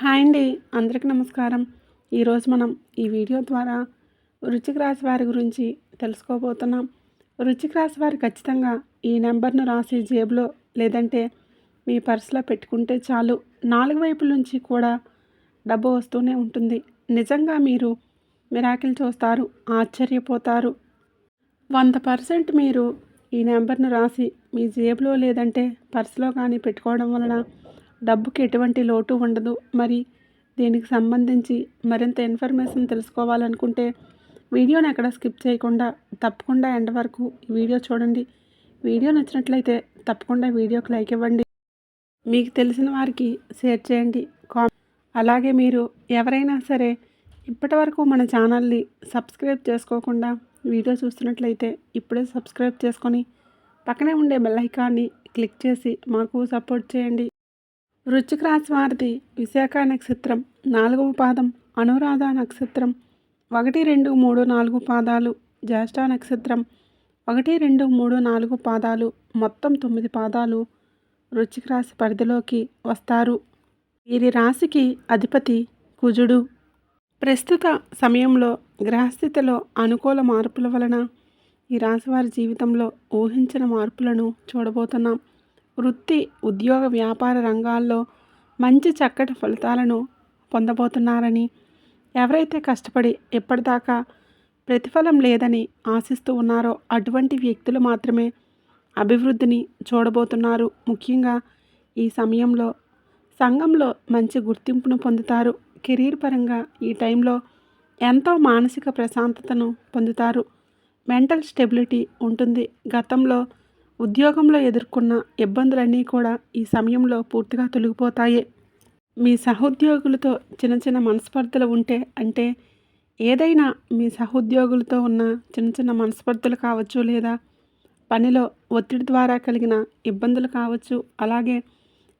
Hi అండి అందరికీ నమస్కారం. ఈరోజు మనం ఈ వీడియో ద్వారా వృచ్చిక రాశి వారి గురించి తెలుసుకోబోతున్నాం. వృచ్చిక రాశి వారు ఖచ్చితంగా ఈ నెంబర్ను రాసి జేబులో లేదంటే మీ పర్సులో పెట్టుకుంటే చాలు. నాలుగు వైపుల నుంచి కూడా డబ్బు వస్తూనే ఉంటుంది. నిజంగా మీరు మిరాకిల్ చూస్తారు ఆశ్చర్యపోతారు. వంద పర్సెంట్ మీరు ఈ నెంబర్ను రాసి మీ జేబులో లేదంటే పర్సులో కానీ పెట్టుకోవడం వలన డబ్బుకి ఎటువంటి లోటు ఉండదు. మరి దీనికి సంబంధించి మరింత ఇన్ఫర్మేషన్ తెలుసుకోవాలనుకుంటే వీడియోని ఎక్కడ స్కిప్ చేయకుండా తప్పకుండా ఎండ్ వరకు వీడియో చూడండి. వీడియో నచ్చినట్లయితే తప్పకుండా వీడియోకి లైక్ ఇవ్వండి. మీకు తెలిసిన వారికి షేర్ చేయండి. కా అలాగే మీరు ఎవరైనా సరే ఇప్పటి వరకు మన ఛానల్ని సబ్స్క్రైబ్ చేసుకోకుండా వీడియో చూస్తున్నట్లయితే ఇప్పుడే సబ్స్క్రైబ్ చేసుకొని పక్కనే ఉండే బెల్ ఐకాన్ని క్లిక్ చేసి మాకు సపోర్ట్ చేయండి. వృశ్చిక రాశి వారిది విశాఖ నక్షత్రం నాలుగవ పాదం అనురాధ నక్షత్రం ఒకటి రెండు మూడు నాలుగు పాదాలు జ్యేష్ఠ నక్షత్రం ఒకటి రెండు మూడు నాలుగు పాదాలు మొత్తం తొమ్మిది పాదాలు వృశ్చిక రాశి పరిధిలోకి వస్తారు. వీరి రాశికి అధిపతి కుజుడు. ప్రస్తుత సమయంలో గ్రహస్థితిలో అనుకూల మార్పుల వలన ఈ రాశివారి జీవితంలో ఊహించిన మార్పులను చూడబోతున్నాం. వృత్తి ఉద్యోగ వ్యాపార రంగాల్లో మంచి చక్కటి ఫలితాలను పొందబోతున్నారని ఎవరైతే కష్టపడి ఎప్పటిదాకా ప్రతిఫలం లేదని ఆశిస్తూ ఉన్నారో అటువంటి వ్యక్తులు మాత్రమే అభివృద్ధిని చూడబోతున్నారు. ముఖ్యంగా ఈ సమయంలో సంఘంలో మంచి గుర్తింపును పొందుతారు. కెరీర్ పరంగా ఈ టైంలో ఎంతో మానసిక ప్రశాంతతను పొందుతారు. మెంటల్ స్టెబిలిటీ ఉంటుంది. గతంలో ఉద్యోగంలో ఎదుర్కొన్న ఇబ్బందులన్నీ కూడా ఈ సమయంలో పూర్తిగా తొలగిపోతాయి. మీ సహోద్యోగులతో చిన్న చిన్న మనస్పర్ధలు ఉంటే అంటే ఏదైనా మీ సహోద్యోగులతో ఉన్న చిన్న చిన్న మనస్పర్ధలు కావచ్చు లేదా పనిలో ఒత్తిడి ద్వారా కలిగిన ఇబ్బందులు కావచ్చు. అలాగే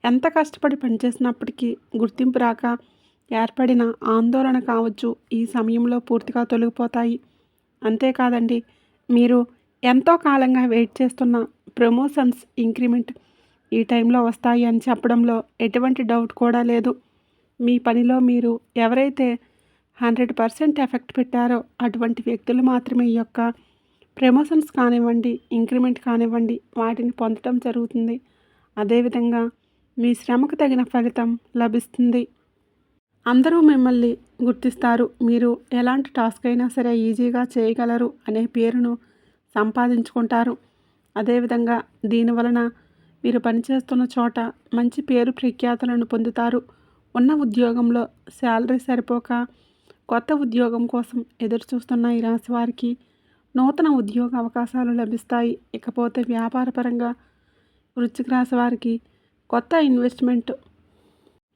ఎంత కష్టపడి పనిచేసినప్పటికీ గుర్తింపు రాక ఏర్పడిన ఆందోళన కావచ్చు ఈ సమయంలో పూర్తిగా తొలగిపోతాయి. అంతేకాదండి మీరు ఎంతో కాలంగా వెయిట్ చేస్తున్న ప్రమోషన్స్ ఇంక్రిమెంట్ ఈ టైంలో వస్తాయి అని చెప్పడంలో ఎటువంటి డౌట్ కూడా లేదు. మీ పనిలో మీరు ఎవరైతే హండ్రెడ్ పర్సెంట్ ఎఫెక్ట్ పెట్టారో అటువంటి వ్యక్తులు మాత్రమే ఈ యొక్క ప్రమోషన్స్ కానివ్వండి ఇంక్రిమెంట్ కానివ్వండి వాటిని పొందడం జరుగుతుంది. అదేవిధంగా మీ శ్రమకు తగిన ఫలితం లభిస్తుంది. అందరూ మిమ్మల్ని గుర్తిస్తారు. మీరు ఎలాంటి టాస్క్ అయినా సరే ఈజీగా చేయగలరు అనే పేరును సంపాదించుకుంటారు. అదేవిధంగా దీనివలన మీరు పనిచేస్తున్న చోట మంచి పేరు ప్రఖ్యాతులను పొందుతారు. ఉన్న ఉద్యోగంలో శాలరీ సరిపోక కొత్త ఉద్యోగం కోసం ఎదురు చూస్తున్న ఈ రాశి వారికి నూతన ఉద్యోగ అవకాశాలు లభిస్తాయి. ఇకపోతే వ్యాపారపరంగా వృశ్చిక రాశి వారికి కొత్త ఇన్వెస్ట్మెంట్.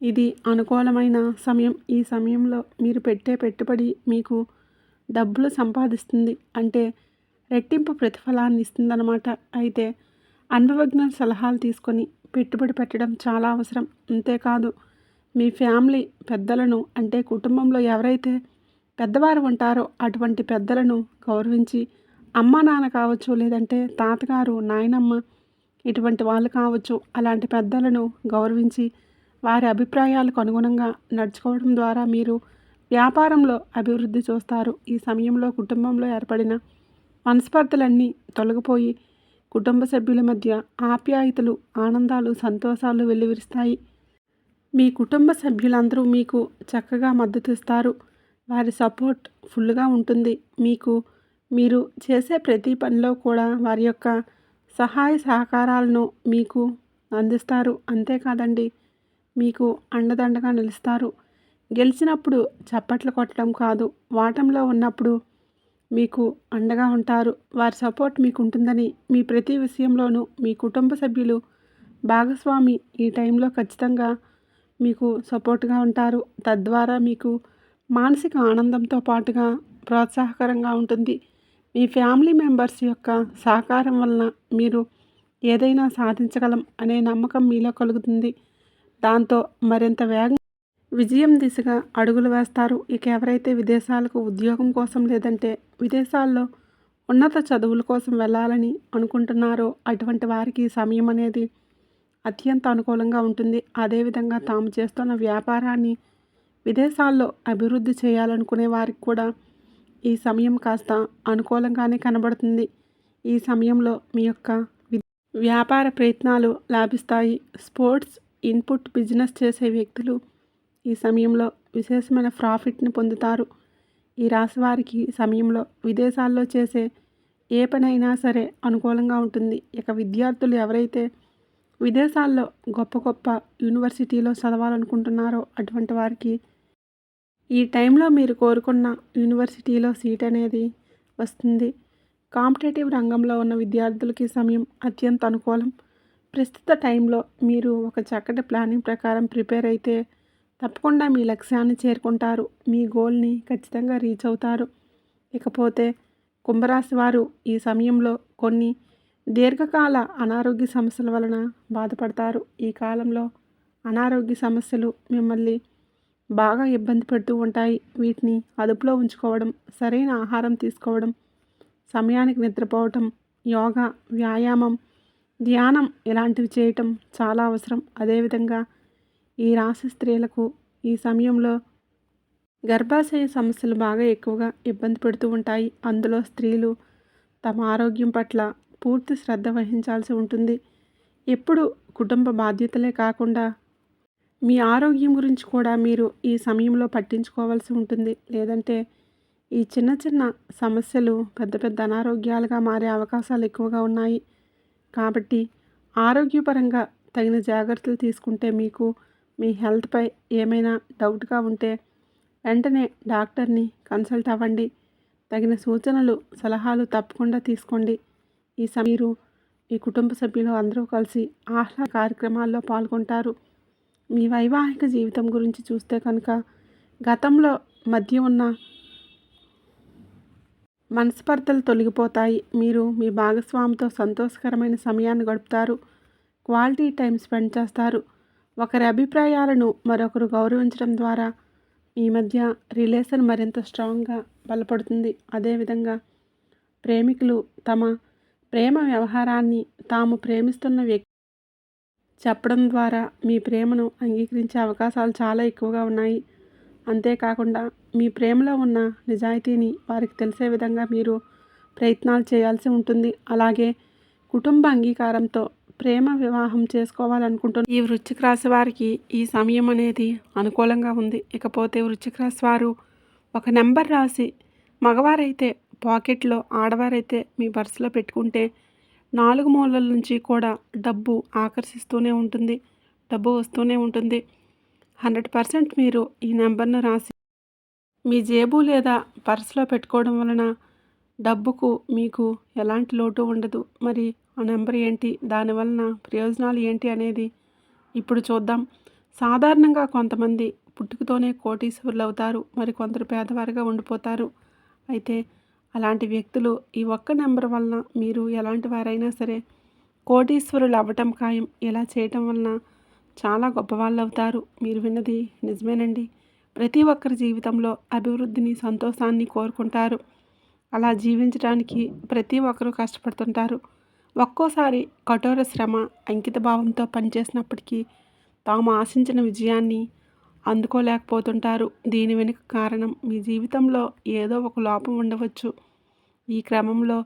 ఇది అనుకూలమైన సమయం. ఈ సమయంలో మీరు పెట్టే పెట్టుబడి మీకు డబ్బులు సంపాదిస్తుంది. అంటే రెట్టింపు ప్రతిఫలాన్ని ఇస్తుందన్నమాట. అయితే అనుభవజ్ఞ సలహాలు తీసుకొని పెట్టుబడి పెట్టడం చాలా అవసరం. అంతేకాదు మీ ఫ్యామిలీ పెద్దలను అంటే కుటుంబంలో ఎవరైతే పెద్దవారు ఉంటారో అటువంటి పెద్దలను గౌరవించి అమ్మ నాన్న కావచ్చు లేదంటే తాతగారు నాయనమ్మ ఇటువంటి వాళ్ళు కావచ్చు అలాంటి పెద్దలను గౌరవించి వారి అభిప్రాయాలకు అనుగుణంగా నడుచుకోవడం ద్వారా మీరు వ్యాపారంలో అభివృద్ధి చూస్తారు. ఈ సమయంలో కుటుంబంలో ఏర్పడిన మనస్పర్ధలన్నీ తొలగిపోయి కుటుంబ సభ్యుల మధ్య ఆప్యాయతలు ఆనందాలు సంతోషాలు వెల్లువిరుస్తాయి. మీ కుటుంబ సభ్యులందరూ మీకు చక్కగా మద్దతు ఇస్తారు. వారి సపోర్ట్ ఫుల్గా ఉంటుంది. మీకు మీరు చేసే ప్రతి పనిలో కూడా వారి యొక్క సహాయ సహకారాలను మీకు అందిస్తారు. అంతేకాదండి మీకు అండదండగా నిలుస్తారు. గెలిచినప్పుడు చప్పట్లు కొట్టడం కాదు. వాటంలో ఉన్నప్పుడు మీకు అండగా ఉంటారు. వారి సపోర్ట్ మీకు ఉంటుందని మీ ప్రతి విషయంలోనూ మీ కుటుంబ సభ్యులు భాగస్వామి ఈ టైంలో ఖచ్చితంగా మీకు సపోర్ట్గా ఉంటారు. తద్వారా మీకు మానసిక ఆనందంతో పాటుగా ప్రోత్సాహకరంగా ఉంటుంది. మీ ఫ్యామిలీ మెంబర్స్ యొక్క సహకారం వలన మీరు ఏదైనా సాధించగలం అనే నమ్మకం మీలో కలుగుతుంది. దాంతో మరింత వేగం విజయం దిశగా అడుగులు వేస్తారు. ఇక ఎవరైతే విదేశాలకు ఉద్యోగం కోసం లేదంటే విదేశాల్లో ఉన్నత చదువుల కోసం వెళ్ళాలని అనుకుంటున్నారో అటువంటి వారికి సమయం అనేది అత్యంత అనుకూలంగా ఉంటుంది. అదేవిధంగా తాము చేస్తున్న వ్యాపారాన్ని విదేశాల్లో అభివృద్ధి చేయాలనుకునే వారికి కూడా ఈ సమయం కాస్త అనుకూలంగానే కనబడుతుంది. ఈ సమయంలో మీ యొక్క వ్యాపార ప్రయత్నాలు లాభిస్తాయి. స్పోర్ట్స్ ఇన్పుట్ బిజినెస్ చేసే వ్యక్తులు ఈ సమయంలో విశేషమైన ప్రాఫిట్ని పొందుతారు. ఈ రాశి వారికి సమయంలో విదేశాల్లో చేసే ఏ పనైనా సరే అనుకూలంగా ఉంటుంది. ఇక విద్యార్థులు ఎవరైతే విదేశాల్లో గొప్ప గొప్ప యూనివర్సిటీలో చదవాలనుకుంటున్నారో అటువంటి వారికి ఈ టైంలో మీరు కోరుకున్న యూనివర్సిటీలో సీట్ అనేది వస్తుంది. కాంపిటేటివ్ రంగంలో ఉన్న విద్యార్థులకి సమయం అత్యంత అనుకూలం. ప్రస్తుత టైంలో మీరు ఒక చక్కటి ప్లానింగ్ ప్రకారం ప్రిపేర్ అయితే తప్పకుండా మీ లక్ష్యాన్ని చేరుకుంటారు. మీ గోల్ని ఖచ్చితంగా రీచ్ అవుతారు. ఇకపోతే కుంభరాశి వారు ఈ సమయంలో కొన్ని దీర్ఘకాల అనారోగ్య సమస్యల వలన బాధపడతారు. ఈ కాలంలో అనారోగ్య సమస్యలు మిమ్మల్ని బాగా ఇబ్బంది పెడుతూ ఉంటాయి. వీటిని అదుపులో ఉంచుకోవడం సరైన ఆహారం తీసుకోవడం సమయానికి నిద్రపోవటం యోగా వ్యాయామం ధ్యానం ఇలాంటివి చేయటం చాలా అవసరం. అదేవిధంగా ఈ రాశి స్త్రీలకు ఈ సమయంలో గర్భాశయ సమస్యలు బాగా ఎక్కువగా ఇబ్బంది పెడుతూ ఉంటాయి. అందులో స్త్రీలు తమ ఆరోగ్యం పట్ల పూర్తి శ్రద్ధ వహించాల్సి ఉంటుంది. ఎప్పుడు కుటుంబ బాధ్యతలే కాకుండా మీ ఆరోగ్యం గురించి కూడా మీరు ఈ సమయంలో పట్టించుకోవాల్సి ఉంటుంది. లేదంటే ఈ చిన్న చిన్న సమస్యలు పెద్ద పెద్ద అనారోగ్యాలుగా మారే అవకాశాలు ఎక్కువగా ఉన్నాయి. కాబట్టి ఆరోగ్యపరంగా తగిన జాగ్రత్తలు తీసుకుంటే మీకు మీ హెల్త్పై ఏమైనా డౌట్గా ఉంటే వెంటనే డాక్టర్ని కన్సల్ట్ అవ్వండి. తగిన సూచనలు సలహాలు తప్పకుండా తీసుకోండి. ఈ సమీరు మీ కుటుంబ సభ్యులు అందరూ కలిసి ఆహ్లాద కార్యక్రమాల్లో పాల్గొంటారు. మీ వైవాహిక జీవితం గురించి చూస్తే కనుక గతంలో మధ్య ఉన్న మనస్పర్ధలు తొలగిపోతాయి. మీరు మీ భాగస్వామితో సంతోషకరమైన సమయాన్ని గడుపుతారు. క్వాలిటీ టైం స్పెండ్ చేస్తారు. ఒకరి అభిప్రాయాలను మరొకరు గౌరవించడం ద్వారా ఈ మధ్య రిలేషన్ మరింత స్ట్రాంగ్గా బలపడుతుంది. అదేవిధంగా ప్రేమికులు తమ ప్రేమ వ్యవహారాన్ని తాము ప్రేమిస్తున్న వ్యక్తి చెప్పడం ద్వారా మీ ప్రేమను అంగీకరించే అవకాశాలు చాలా ఎక్కువగా ఉన్నాయి. అంతేకాకుండా మీ ప్రేమలో ఉన్న నిజాయితీని వారికి తెలిసే విధంగా మీరు ప్రయత్నాలు చేయాల్సి ఉంటుంది. అలాగే కుటుంబ అంగీకారంతో ప్రేమ వివాహం చేసుకోవాలనుకుంటున్న ఈ వృశ్చిక రాశి వారికి ఈ సమయం అనేది అనుకూలంగా ఉంది. ఇకపోతే వృశ్చిక రాశి వారు ఒక నెంబర్ రాసి మగవారైతే పాకెట్లో ఆడవారైతే మీ పర్సులో పెట్టుకుంటే నాలుగు మూలల నుంచి కూడా డబ్బు ఆకర్షిస్తూనే ఉంటుంది. డబ్బు వస్తూనే ఉంటుంది. హండ్రెడ్ పర్సెంట్ మీరు ఈ నెంబర్ను రాసి మీ జేబు లేదా పర్సులో పెట్టుకోవడం వలన డబ్బుకు మీకు ఎలాంటి లోటు ఉండదు. మరి ఆ నెంబర్ ఏంటి? దానివలన ప్రయోజనాలు ఏంటి అనేది ఇప్పుడు చూద్దాం. సాధారణంగా కొంతమంది పుట్టుకతోనే కోటీశ్వరులు అవుతారు. మరి కొందరు పేదవారిగా ఉండిపోతారు. అయితే అలాంటి వ్యక్తులు ఈ ఒక్క నెంబర్ వలన మీరు ఎలాంటి వారైనా సరే కోటీశ్వరులు అవ్వటం ఖాయం. ఇలా చేయటం వలన చాలా గొప్పవాళ్ళు అవుతారు. మీరు విన్నది నిజమేనండి. ప్రతి ఒక్కరి జీవితంలో అభివృద్ధిని సంతోషాన్ని కోరుకుంటారు. అలా జీవించడానికి ప్రతి ఒక్కరూ కష్టపడుతుంటారు. ఒక్కోసారి కఠోర శ్రమ అంకిత భావంతో పనిచేసినప్పటికీ తాము ఆశించిన విజయాన్ని అందుకోలేకపోతుంటారు. దీని వెనుక కారణం మీ జీవితంలో ఏదో ఒక లోపం ఉండవచ్చు. ఈ క్రమంలో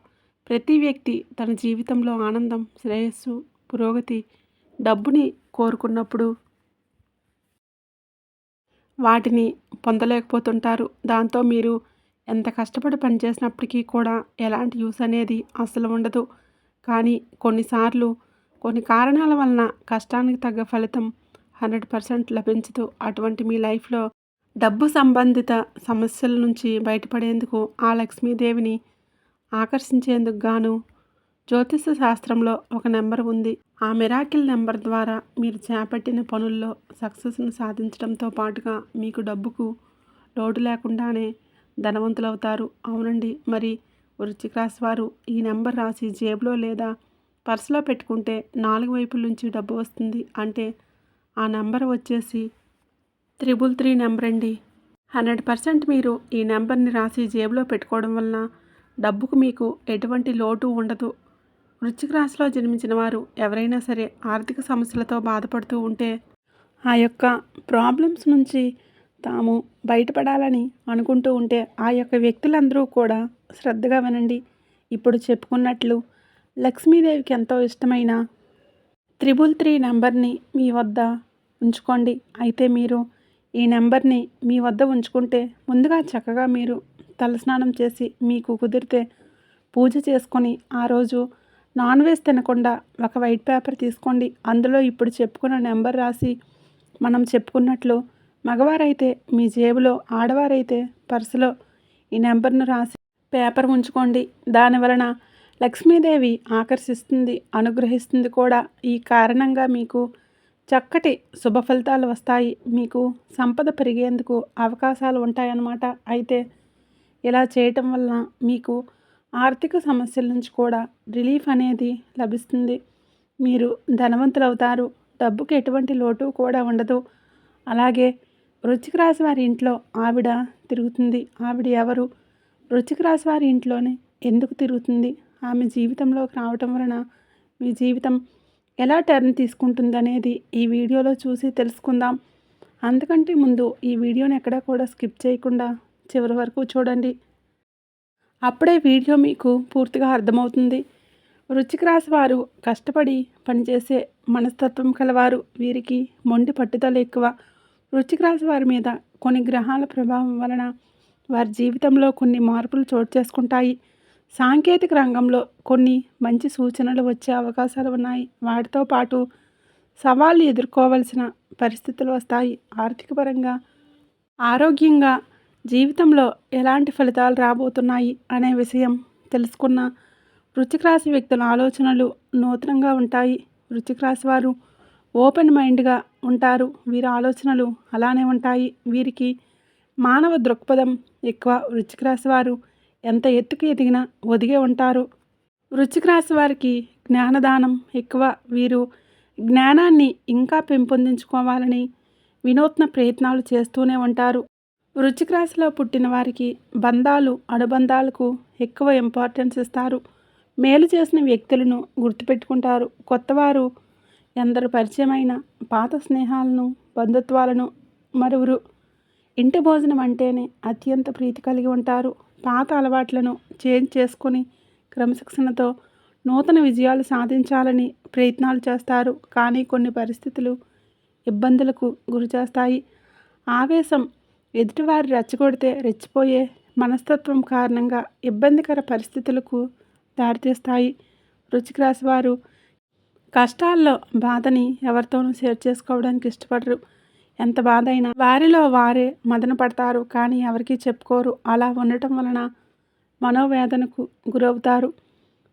ప్రతి వ్యక్తి తన జీవితంలో ఆనందం శ్రేయస్సు పురోగతి డబ్బుని కోరుకున్నప్పుడు వాటిని పొందలేకపోతుంటారు. దాంతో మీరు ఎంత కష్టపడి పనిచేసినప్పటికీ కూడా ఎలాంటి యూస్ అనేది అసలు ఉండదు. కానీ కొన్నిసార్లు కొన్ని కారణాల వలన కష్టానికి తగ్గ ఫలితం హండ్రెడ్ పర్సెంట్ లభించదు. అటువంటి మీ లైఫ్లో డబ్బు సంబంధిత సమస్యల నుంచి బయటపడేందుకు ఆ లక్ష్మీదేవిని ఆకర్షించేందుకు గాను జ్యోతిష శాస్త్రంలో ఒక నెంబర్ ఉంది. ఆ మిరాకిల్ నెంబర్ ద్వారా మీరు చేపట్టిన పనుల్లో సక్సెస్ను సాధించడంతో పాటుగా మీకు డబ్బుకు లోటు లేకుండానే ధనవంతులవుతారు. అవునండి. మరి వృచ్చిక రాశి వారు ఈ నెంబర్ రాసి జేబులో లేదా పర్సులో పెట్టుకుంటే నాలుగు వైపుల నుంచి డబ్బు వస్తుంది. అంటే ఆ నెంబర్ వచ్చేసి త్రిబుల్ త్రీ నెంబర్ అండి. హండ్రెడ్ పర్సెంట్ మీరు ఈ నెంబర్ని రాసి జేబులో పెట్టుకోవడం వలన డబ్బుకు మీకు ఎటువంటి లోటు ఉండదు. వృశ్చిక రాశిలో జన్మించిన వారు ఎవరైనా సరే ఆర్థిక సమస్యలతో బాధపడుతూ ఉంటే ఆ యొక్క ప్రాబ్లమ్స్ నుంచి తాము బయటపడాలని అనుకుంటూ ఉంటే ఆ యొక్క వ్యక్తులందరూ కూడా శ్రద్ధగా వినండి. ఇప్పుడు చెప్పుకున్నట్లు లక్ష్మీదేవికి ఎంతో ఇష్టమైన త్రిబుల్ త్రీ నెంబర్ని మీ వద్ద ఉంచుకోండి. అయితే మీరు ఈ నెంబర్ని మీ వద్ద ఉంచుకుంటే ముందుగా చక్కగా మీరు తలస్నానం చేసి మీకు కుదిరితే పూజ చేసుకొని ఆ రోజు నాన్ వెజ్ తినకుండా ఒక వైట్ పేపర్ తీసుకోండి. అందులో ఇప్పుడు చెప్పుకున్న నెంబర్ రాసి మనం చెప్పుకున్నట్లు మగవారైతే మీ జేబులో ఆడవారైతే పర్సులో ఈ నెంబర్ను రాసి పేపర్ ఉంచుకోండి. దాని వలన లక్ష్మీదేవి ఆకర్షిస్తుంది అనుగ్రహిస్తుంది కూడా. ఈ కారణంగా మీకు చక్కటి శుభ ఫలితాలు వస్తాయి. మీకు సంపద పెరిగేందుకు అవకాశాలు ఉంటాయన్నమాట. అయితే ఇలా చేయటం వలన మీకు ఆర్థిక సమస్యల నుంచి కూడా రిలీఫ్ అనేది లభిస్తుంది. మీరు ధనవంతులు అవుతారు డబ్బుకి ఎటువంటి లోటు కూడా ఉండదు. అలాగే వృచ్చిక రాశి వారి ఇంట్లో ఆవిడ తిరుగుతుంది. ఆవిడ ఎవరు? వృచ్చిక రాశి వారి ఇంట్లోనే ఎందుకు తిరుగుతుంది? ఆమె జీవితంలోకి రావటం వలన మీ జీవితం ఎలా టర్న్ తీసుకుంటుందనేది ఈ వీడియోలో చూసి తెలుసుకుందాం. అందుకంటే ముందు ఈ వీడియోని ఎక్కడా కూడా స్కిప్ చేయకుండా చివరి వరకు చూడండి. అప్పుడే వీడియో మీకు పూర్తిగా అర్థమవుతుంది. వృచ్చిక రాశి వారు కష్టపడి పనిచేసే మనస్తత్వం కలవారు. వీరికి మొండి పట్టుదల ఎక్కువ. వృశ్చిక రాశి వారి మీద కొన్ని గ్రహాల ప్రభావం వలన వారి జీవితంలో కొన్ని మార్పులు చోటు చేసుకుంటాయి. సాంకేతిక రంగంలో కొన్ని మంచి సూచనలు వచ్చే అవకాశాలు ఉన్నాయి. వాటితో పాటు సవాళ్ళు ఎదుర్కోవాల్సిన పరిస్థితులు వస్తాయి. ఆర్థికపరంగా ఆరోగ్యంగా జీవితంలో ఎలాంటి ఫలితాలు రాబోతున్నాయి అనే విషయం తెలుసుకున్న వృచ్చిక రాశి వ్యక్తుల ఆలోచనలు నూతనంగా ఉంటాయి. వృచ్చిక రాశి వారు ఓపెన్ మైండ్గా ఉంటారు. వీరి ఆలోచనలు అలానే ఉంటాయి. వీరికి మానవ దృక్పథం ఎక్కువ. వృచ్చిక రాశి వారు ఎంత ఎత్తుకు ఎదిగినా ఒదిగే ఉంటారు. వృచ్చిక రాశి వారికి జ్ఞానదానం ఎక్కువ. వీరు జ్ఞానాన్ని ఇంకా పెంపొందించుకోవాలని వినూత్న ప్రయత్నాలు చేస్తూనే ఉంటారు. వృచ్చిక రాశిలో పుట్టిన వారికి బంధాలు అనుబంధాలకు ఎక్కువ ఇంపార్టెన్స్ ఇస్తారు. మేలు చేసిన వ్యక్తులను గుర్తుపెట్టుకుంటారు. కొత్తవారు ఎందరు పరిచయమైన పాత స్నేహాలను బంధుత్వాలను మరువురు. ఇంటి భోజనం అంటేనే అత్యంత ప్రీతి కలిగి ఉంటారు. పాత అలవాట్లను చేంజ్ చేసుకొని క్రమశిక్షణతో నూతన విజయాలు సాధించాలని ప్రయత్నాలు చేస్తారు. కానీ కొన్ని పరిస్థితులు ఇబ్బందులకు గురి చేస్తాయి ఆవేశం ఎదుటివారి రెచ్చగొడితే రెచ్చిపోయే మనస్తత్వం కారణంగా ఇబ్బందికర పరిస్థితులకు దారితీస్తాయి. రుచికి రాసి వారు కష్టాల్లో బాధని ఎవరితోనూ షేర్ చేసుకోవడానికి ఇష్టపడరు. ఎంత బాధ అయినా వారిలో వారే మదన పడతారు కానీ ఎవరికీ చెప్పుకోరు. అలా ఉండటం వలన మనోవేదనకు గురవుతారు.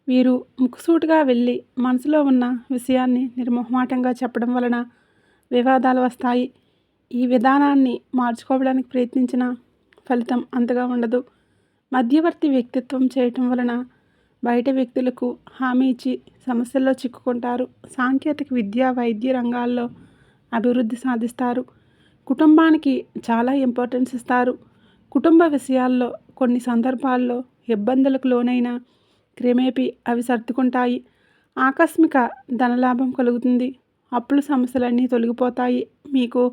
వీరు ముక్కుసూటుగా వెళ్ళి మనసులో ఉన్న విషయాన్ని నిర్మోహమాటంగా చెప్పడం వలన వివాదాలు వస్తాయి. ఈ విధానాన్ని మార్చుకోవడానికి ప్రయత్నించిన ఫలితం అంతగా ఉండదు. మధ్యవర్తి వ్యక్తిత్వం చేయటం వలన బయట వ్యక్తులకు హామీ ఇచ్చి సమస్యల్లో చిక్కుకుంటారు. సాంకేతిక విద్య వైద్య రంగాల్లో అభివృద్ధి సాధిస్తారు. కుటుంబానికి చాలా ఇంపార్టెన్స్ ఇస్తారు. కుటుంబ విషయాల్లో కొన్ని సందర్భాల్లో ఇబ్బందులకు లోనైన క్రమేపీ అవి సర్దుకుంటాయి. ఆకస్మిక ధనలాభం కలుగుతుంది. అప్పుల సమస్యలన్నీ తొలగిపోతాయి. మీకు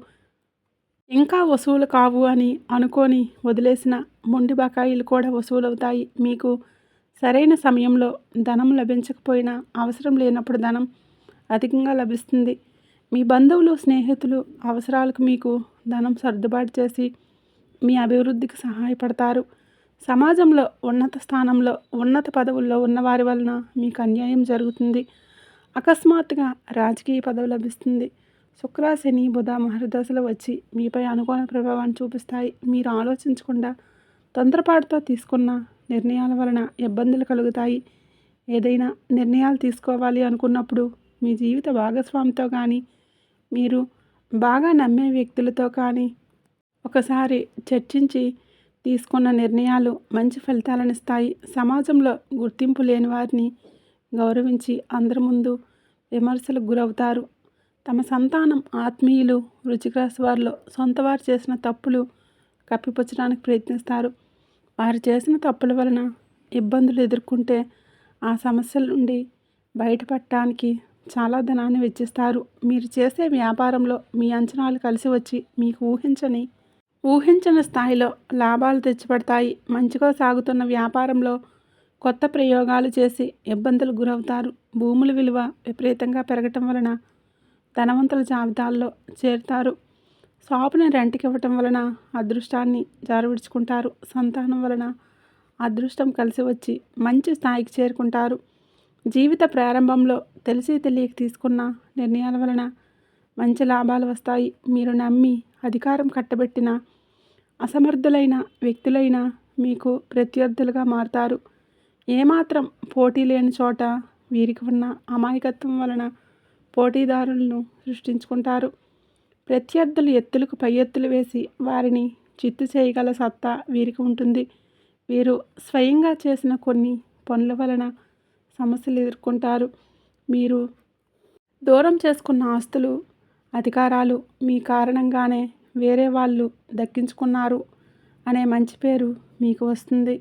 ఇంకా వసూలు కావు అని అనుకొని వదిలేసిన మొండి బకాయిలు కూడా వసూలవుతాయి. మీకు సరైన సమయంలో ధనం లభించకపోయినా అవసరం లేనప్పుడు ధనం అధికంగా లభిస్తుంది. మీ బంధువులు స్నేహితులు అవసరాలకు మీకు ధనం సర్దుబాటు చేసి మీ అభివృద్ధికి సహాయపడతారు. సమాజంలో ఉన్నత స్థానంలో ఉన్నత పదవుల్లో ఉన్నవారి వలన మీకు అన్యాయం జరుగుతుంది. అకస్మాత్తుగా రాజకీయ పదవి లభిస్తుంది. శుక్ర శని బుధ మహర్దశలు వచ్చి మీపై అనుకూల ప్రభావాన్ని చూపిస్తాయి. మీరు ఆలోచించకుండా తొందరపాటుతో తీసుకున్న నిర్ణయాల వలన ఇబ్బందులు కలుగుతాయి. ఏదైనా నిర్ణయాలు తీసుకోవాలి అనుకున్నప్పుడు మీ జీవిత భాగస్వామితో కానీ మీరు బాగా నమ్మే వ్యక్తులతో కానీ ఒకసారి చర్చించి తీసుకున్న నిర్ణయాలు మంచి ఫలితాలను ఇస్తాయి. సమాజంలో గుర్తింపు లేని వారిని గౌరవించి అందరి ముందు విమర్శలకు గురవుతారు. తమ సంతానం ఆత్మీయులు రుచిగ్రాస్ వారిలో సొంతవారు చేసిన తప్పులు కప్పిపుచ్చడానికి ప్రయత్నిస్తారు. వారు చేసిన తప్పుల వలన ఇబ్బందులు ఎదుర్కొంటే ఆ సమస్యల నుండి బయటపడటానికి చాలా ధనాన్ని వెచ్చిస్తారు. మీరు చేసే వ్యాపారంలో మీ అంచనాలు కలిసి వచ్చి మీకు ఊహించని ఊహించిన స్థాయిలో లాభాలు తెచ్చిపెడతాయి. మంచిగా సాగుతున్న వ్యాపారంలో కొత్త ప్రయోగాలు చేసి ఇబ్బందులు గురవుతారు. భూముల విలువ విపరీతంగా పెరగటం వలన ధనవంతుల జాబితాల్లో చేరుతారు. షాపుని రెంట్కి ఇవ్వటం వలన అదృష్టాన్ని జారవిడుచుకుంటారు. సంతానం వలన అదృష్టం కలిసి వచ్చి మంచి స్థాయికి చేరుకుంటారు. జీవిత ప్రారంభంలో తెలిసి తెలియక తీసుకున్న నిర్ణయాల వలన మంచి లాభాలు వస్తాయి. మీరు నమ్మి అధికారం కట్టబెట్టిన అసమర్థులైన వ్యక్తులైన మీకు ప్రత్యర్థులుగా మారుతారు. ఏమాత్రం పోటీ లేని చోట వీరికి ఉన్న అమాయకత్వం వలన పోటీదారులను సృష్టించుకుంటారు. ప్రత్యర్థులు ఎత్తులకు పై ఎత్తులు వేసి వారిని చిత్తు చేయగల సత్తా వీరికి ఉంటుంది. వీరు స్వయంగా చేసిన కొన్ని పనుల వలన సమస్యలు ఎదుర్కొంటారు. మీరు దూరం చేసుకున్న ఆస్తులు అధికారాలు మీ కారణంగానే వేరే వాళ్ళు దక్కించుకున్నారు అనే మంచి పేరు మీకు వస్తుంది.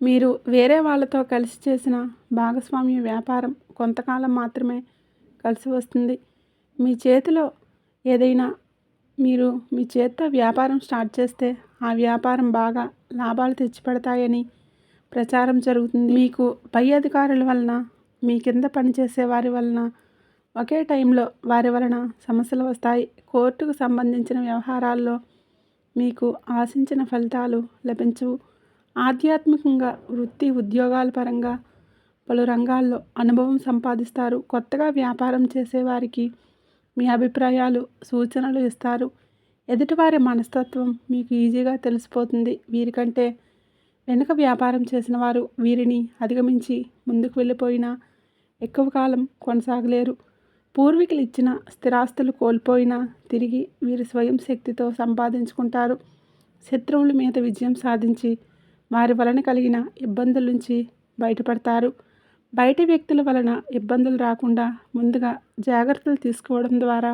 మీరు వేరే వాళ్ళతో కలిసి చేసిన భాగస్వామ్య వ్యాపారం కొంతకాలం మాత్రమే కలిసి వస్తుంది. మీ చేతిలో ఏదైనా మీరు మీ చేత్తో వ్యాపారం స్టార్ట్ చేస్తే ఆ వ్యాపారం బాగా లాభాలు తెచ్చిపెడతాయని ప్రచారం జరుగుతుంది. మీకు పై అధికారుల వలన మీ కింద పనిచేసే వారి వలన ఒకే టైంలో వారి వలన సమస్యలు వస్తాయి. కోర్టుకు సంబంధించిన వ్యవహారాల్లో మీకు ఆశించిన ఫలితాలు లభించవు. ఆధ్యాత్మికంగా వృత్తి ఉద్యోగాల పరంగా పలు రంగాల్లో అనుభవం సంపాదిస్తారు. కొత్తగా వ్యాపారం చేసేవారికి మీ అభిప్రాయాలు సూచనలు ఇస్తారు. ఎదుటివారి మనస్తత్వం మీకు ఈజీగా తెలిసిపోతుంది. వీరికంటే వెనుక వ్యాపారం చేసిన వారు వీరిని అధిగమించి ముందుకు వెళ్ళిపోయినా ఎక్కువ కాలం కొనసాగలేరు. పూర్వీకులు ఇచ్చిన స్థిరాస్తులు కోల్పోయినా తిరిగి వీరి స్వయం శక్తితో సంపాదించుకుంటారు. శత్రువుల మీద విజయం సాధించి వారి వలన కలిగిన ఇబ్బందుల నుంచి బయటపడతారు. బయటి వ్యక్తుల వలన ఇబ్బందులు రాకుండా ముందుగా జాగ్రత్తలు తీసుకోవడం ద్వారా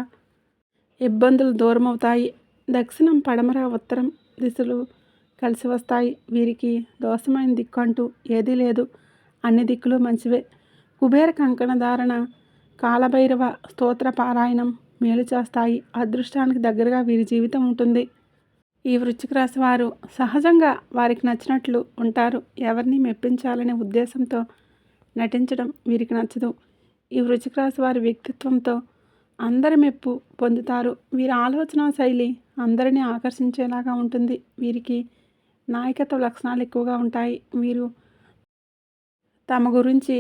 ఇబ్బందులు దూరమవుతాయి. దక్షిణం పడమర ఉత్తరం దిశలు కలిసి వస్తాయి. వీరికి దోషమైన దిక్కు అంటూ ఏదీ లేదు. అన్ని దిక్కులు మంచివే. కుబేర కంకణ ధారణ కాలభైరవ స్తోత్ర పారాయణం మేలు చేస్తాయి. అదృష్టానికి దగ్గరగా వీరి జీవితం ఉంటుంది. ఈ వృచ్చిక రాశి వారు సహజంగా వారికి నచ్చినట్లు ఉంటారు. ఎవరిని మెప్పించాలనే ఉద్దేశంతో నటించడం వీరికి నచ్చదు. ఈ వృచ్చిక రాశి వారి వ్యక్తిత్వంతో అందరి మెప్పు పొందుతారు. వీరి ఆలోచన శైలి అందరినీ ఆకర్షించేలాగా ఉంటుంది. వీరికి నాయకత్వ లక్షణాలు ఎక్కువగా ఉంటాయి. వీరు తమ గురించి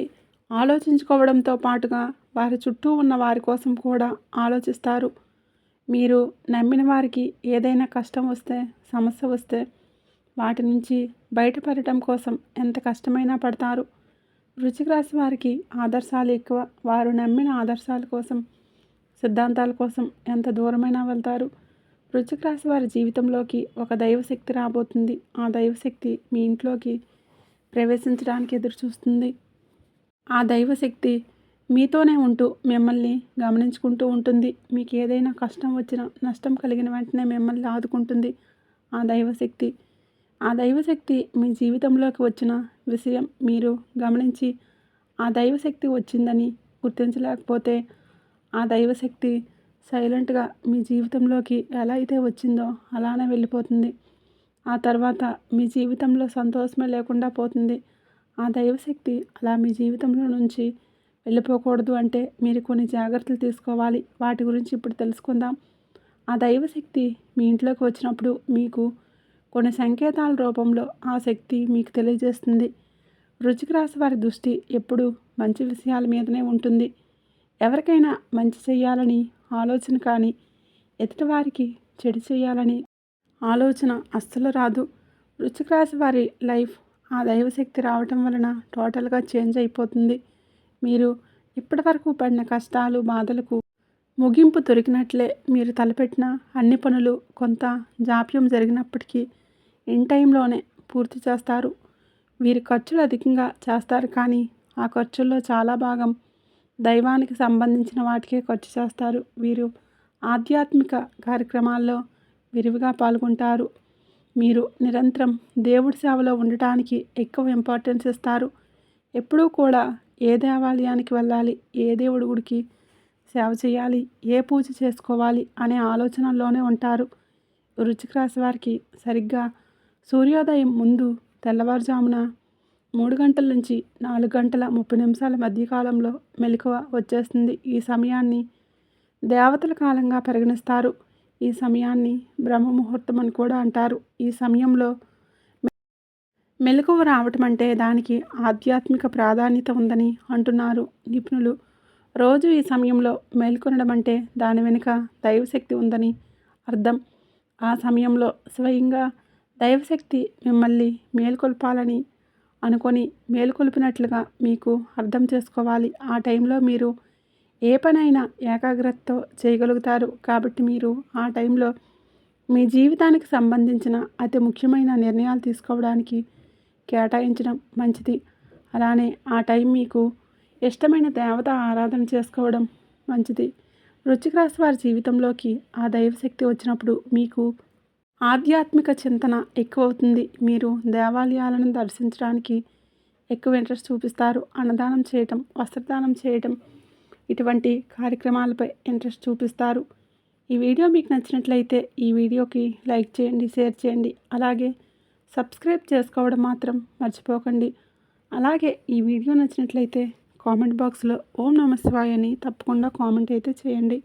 ఆలోచించుకోవడంతో పాటుగా వారి చుట్టూ ఉన్న వారి కోసం కూడా ఆలోచిస్తారు. మీరు నమ్మిన వారికి ఏదైనా కష్టం వస్తే సమస్య వస్తే వాటి నుంచి బయటపడటం కోసం ఎంత కష్టమైనా పడతారు. వృచ్చిక రాశి వారికి ఆదర్శాలు ఎక్కువ. వారు నమ్మిన ఆదర్శాల కోసం సిద్ధాంతాల కోసం ఎంత దూరమైనా వెళ్తారు. వృచ్చిక రాశి వారి జీవితంలోకి ఒక దైవశక్తి రాబోతుంది. ఆ దైవశక్తి మీ ఇంట్లోకి ప్రవేశించడానికి ఎదురు చూస్తుంది ఆ దైవశక్తి మీతోనే ఉంటూ మిమ్మల్ని గమనించుకుంటూ ఉంటుంది. మీకు ఏదైనా కష్టం వచ్చినా నష్టం కలిగిన వెంటనే మిమ్మల్ని ఆదుకుంటుంది. ఆ దైవశక్తి ఆ దైవశక్తి మీ జీవితంలోకి వచ్చిన విషయం మీరు గమనించి ఆ దైవశక్తి వచ్చిందని గుర్తించలేకపోతే ఆ దైవశక్తి సైలెంట్గా మీ జీవితంలోకి ఎలా అయితే వచ్చిందో అలానే వెళ్ళిపోతుంది. ఆ తర్వాత మీ జీవితంలో సంతోషమే లేకుండా పోతుంది. ఆ దైవశక్తి అలా మీ జీవితంలో నుంచి వెళ్ళిపోకూడదు అంటే మీరు కొన్ని జాగ్రత్తలు తీసుకోవాలి. వాటి గురించి ఇప్పుడు తెలుసుకుందాం. ఆ దైవశక్తి మీ ఇంట్లోకి వచ్చినప్పుడు మీకు కొన్ని సంకేతాల రూపంలో ఆ శక్తి మీకు తెలియజేస్తుంది. రుచికి రాసి వారి దృష్టి ఎప్పుడు మంచి విషయాల మీదనే ఉంటుంది. ఎవరికైనా మంచి చేయాలని ఆలోచన కానీ ఎదుటివారికి చెడు చేయాలని ఆలోచన అస్సలు రాదు. రుచిక వారి లైఫ్ ఆ దైవశక్తి రావటం వలన టోటల్గా చేంజ్ అయిపోతుంది. మీరు ఇప్పటివరకు పడిన కష్టాలు బాధలకు ముగింపు దొరికినట్లే మీరు తలపెట్టిన అన్ని పనులు కొంత జాప్యం జరిగినప్పటికీ ఇన్ టైంలోనే పూర్తి చేస్తారు. వీరి ఖర్చులు అధికంగా చేస్తారు. కానీ ఆ ఖర్చుల్లో చాలా భాగం దైవానికి సంబంధించిన వాటికే ఖర్చు చేస్తారు. వీరు ఆధ్యాత్మిక కార్యక్రమాల్లో విరివిగా పాల్గొంటారు. మీరు నిరంతరం దేవుడి సేవలో ఉండటానికి ఎక్కువ ఇంపార్టెన్స్ ఇస్తారు. ఎప్పుడూ కూడా ఏ దేవాలయానికి వెళ్ళాలి ఏ దేవుడి గుడికి సేవ చేయాలి ఏ పూజ చేసుకోవాలి అనే ఆలోచనల్లోనే ఉంటారు. వృశ్చిక రాశి వారికి సరిగ్గా సూర్యోదయం ముందు తెల్లవారుజామున మూడు గంటల నుంచి నాలుగు గంటల ముప్పై నిమిషాల మధ్యకాలంలో మెలకువ వచ్చేస్తుంది. ఈ సమయాన్ని దేవతల కాలంగా పరిగణిస్తారు. ఈ సమయాన్ని బ్రహ్మ ముహూర్తం అని కూడా అంటారు. ఈ సమయంలో మెలకువ రావటం అంటే దానికి ఆధ్యాత్మిక ప్రాధాన్యత ఉందని అంటున్నారు నిపుణులు. రోజు ఈ సమయంలో మేల్కొనడం అంటే దాని వెనుక దైవశక్తి ఉందని అర్థం. ఆ సమయంలో స్వయంగా దైవశక్తి మిమ్మల్ని మేల్కొల్పాలని అనుకొని మేలుకొల్పినట్లుగా మీకు అర్థం చేసుకోవాలి. ఆ టైంలో మీరు ఏ పనైనా ఏకాగ్రతతో చేయగలుగుతారు. కాబట్టి మీరు ఆ టైంలో మీ జీవితానికి సంబంధించిన అతి ముఖ్యమైన నిర్ణయాలు తీసుకోవడానికి కేటాయించడం మంచిది. అలానే ఆ టైం మీకు ఇష్టమైన దేవత ఆరాధన చేసుకోవడం మంచిది. వృచ్చిక రాశి వారి జీవితంలోకి ఆ దైవశక్తి వచ్చినప్పుడు మీకు ఆధ్యాత్మిక చింతన ఎక్కువ అవుతుంది మీరు దేవాలయాలను దర్శించడానికి ఎక్కువ ఇంట్రెస్ట్ చూపిస్తారు. అన్నదానం చేయటం వస్త్రదానం చేయటం ఇటువంటి కార్యక్రమాలపై ఇంట్రెస్ట్ చూపిస్తారు. ఈ వీడియో మీకు నచ్చినట్లయితే ఈ వీడియోకి లైక్ చేయండి షేర్ చేయండి. అలాగే సబ్స్క్రైబ్ చేసుకోవడం మాత్రం మర్చిపోకండి. అలాగే ఈ వీడియో నచ్చినట్లయితే కామెంట్ బాక్స్లో ఓం నమ శివాయ అని తప్పకుండా కామెంట్ అయితే చేయండి.